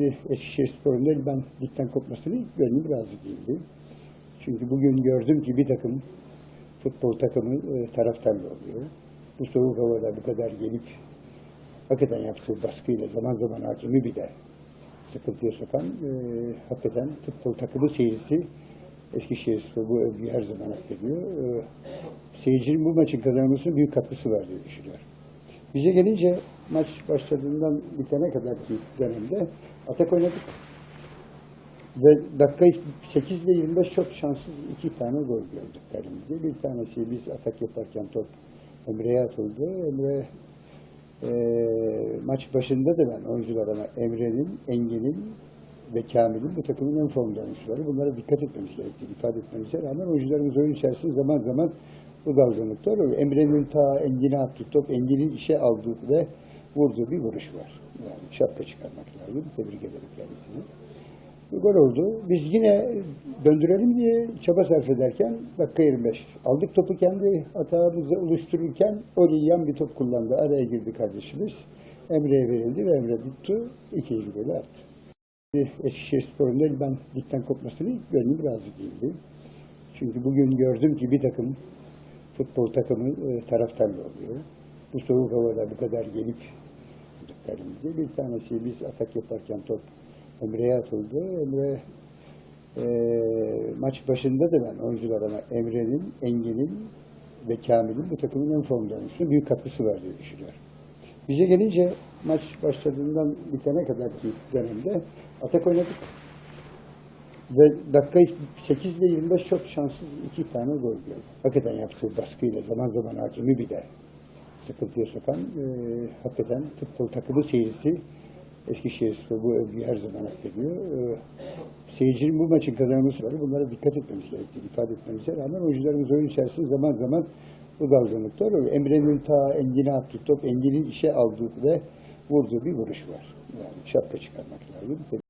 Eskişehir Spor'un ben ligden kopmasını gönlüm razı değildi. Çünkü bugün gördüm ki bir takım futbol takımı e, taraftarlı oluyor. Bu soğuk havada bu kadar gelip hakikaten yaptığı baskıyla zaman zaman hakemi bir de sıkıntıya sokan e, hakikaten futbol takımı seyircisi Eskişehir Spor bu övgüyü her zaman hak ediyor. E, seyircinin bu maçın kazanmasının büyük katkısı var diye düşünüyorum. Bize gelince maç başladığından bitene kadar ki dönemde atak oynadık. Ve dakika 8 ile 25 çok şanssız iki tane gol gördük kalemizde. Bir tanesi biz atak yaparken top Emre'ye atıldı. Emre eee, maç başında da ben oyunculara Emre'nin, Engin'in ve Kamil'in bu takımın en formda oyuncuları. Bunlara dikkat etmemiz gerektiğini ifade etmemize rağmen oyuncularımız oyun içerisinde zaman zaman dalgınlıklar oluyor. Emre'nin ta Engin'e attığı top, Engin'in işe aldığı ve vurduğu bir vuruş var. Yani şapka çıkarmak lazım. Tebrik ederim kendisini. Bir gol oldu. Biz yine döndürelim diye çaba sarf ederken dakika 25. Aldık topu kendi hatamızı oluştururken Oliyan bir top kullandı. Araya girdi kardeşimiz. Emre'ye verildi ve Emre tuttu. İkinci golü attı. Eskişehir Spor'un ben ligden kopmasını gönlüm razı değildi. Çünkü bugün gördüm ki bir takım futbol takımı e, taraftarlı oluyor. Bu soğuk havada bu kadar gelip kalemizde bir tanesi biz atak yaparken top Emre'ye atıldı. Emre eee, maç başında da ben oyunculara Emre'nin, Engin'in ve Kamil'in bu takımın en formda oyuncusu büyük katkısı var diye düşünüyorum. Bize gelince maç başladığından bitene kadar ki dönemde atak oynadık. Ve dakika 8 ile 25 çok şanssız iki tane gol gördük. Hakikaten yaptığı baskıyla zaman zaman hakemi bir de sıkıntıya sokan e, hakikaten futbol takımı seyircisi Eskişehir Spor bu övgüyü her zaman hak ediyor. E, seyircinin bu maçın kazanması var. Bunlara dikkat etmemiz gerektiğini ifade etmemize rağmen oyuncularımız oyun içerisinde zaman zaman bu dalgınlıklar oluyor. Emre'nin ta Engin'e attığı top, Engin'in işe aldığı ve vurduğu bir vuruş var. Yani şapka çıkarmak lazım.